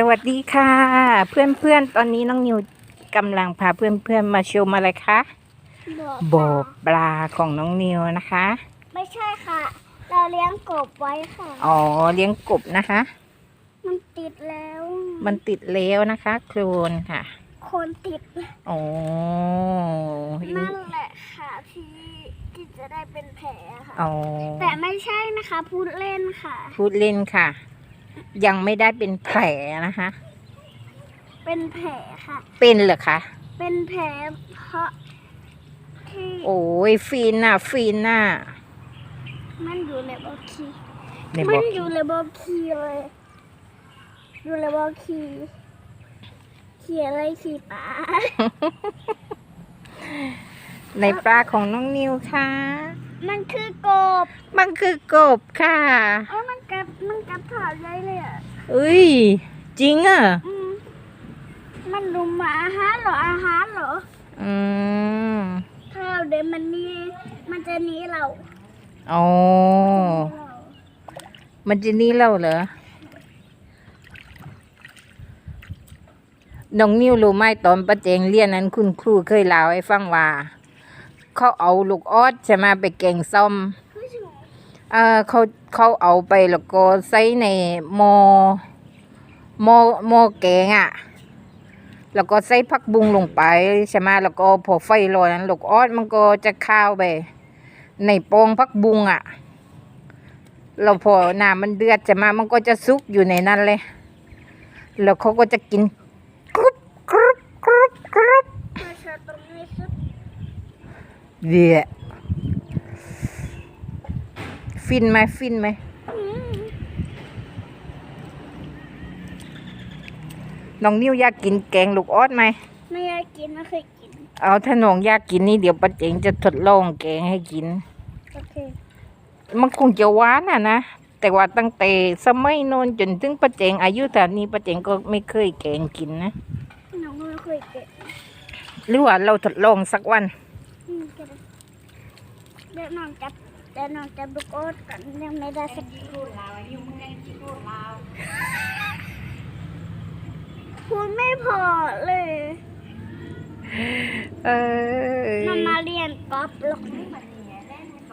สวัสดีค่ะ เพื่อนๆตอนนี้น้องนิวกำลังพาเพื่อนๆมาชมอะไรคะบ่อปลาของน้องนิวนะคะ ไม่ใช่ค่ะ เราเลี้ยงกบไว้ค่ะ อ๋อเลี้ยงกบนะคะ มันติดแล้ว มันติดแล้วนะคะ โครนค่ะคนติดอ๋อนั่นแหละค่ะที่ที่จะได้เป็นแผลค่ะอ๋อแต่ไม่ใช่นะคะ พูดเล่นค่ะ พูดเล่นค่ะ ยังไม่ได้เป็นแผลนะคะ เป็นแผลค่ะ เป็นเหรอคะ เป็นแผลเพราะที่โอ้ยฟีนน่ะ ฟีนน่ะ มันอยู่ในบอคีในมับอกอยู่ในบอคีเลย อยู่ในบอคีขี่อะไรขี่ปลาในปลาของน้องนิวค่ะ มันคือกบ มันคือกบค่ะ เอ้ยมัน กัดมันกัดถาใหญ่เลยอะเอ้ย จริงอะ อืมมันดูหมาอาหารเหรออาหารเหรอ อืม ถ้าเราเดินมันนี่มันจะหนีเราอ๋อ มันจะนี่เล่าเหรอ น้องนิวรู้ไหมตอนประเจงเรียนนั้นคุณครูเคยเล่าให้ฟังว่า เขาเอาลูกออสใช่ไหมไปแกงส้มคือถึง เออเขาเขาเอาไปแล้วก็ใส่ในหม้อหม้อหม้อแกงอะ่ะ แล้วก็ใส่ผักบุ้งลงไปใช่ไหมแล้วก็พอไฟลอยนั้นลูกออสมันก็จะข้าวไป ในโปองผักบุ้งอะ่ะเราพอน้ำมันเดือดใช่ไหมมันก็จะซุกอยู่ในนั้นเลย แล้วเขาก็จะกินกรุบกรุบกรุบกรุบมาชาตรงนี้สุดเดี๋ย ฟินไหมฟินไหมอืมน้องนิ้วอยากกินแกงลูกออสไหมไม่อยากกินไม่เคยกิน เอาถ้าน้องอยากกินนี่เดี๋ยวป้าเจ๋งจะทดลองแกงให้กิน โอเค มันคงจะหวานอะนะ แต่ว่าตั้งแต่สมัยโน้นจนถึงป้าเจ๋งอายุตอนนี้ป้าเจ๋งก็ไม่เคยแกงกินนะน้องไม่เคยกินหรือว่าเราทดลองสักวันอืมก็ได้เดี๋ยวน้องจับ แต่หน้องจะบุกโอ๊ตกันยังไม่ได้สักพูดลาวยุ่งแน่ที่พูดลาวพูดไม่พอเลย เออ มันมาเรียนกอล์ฟหรอกน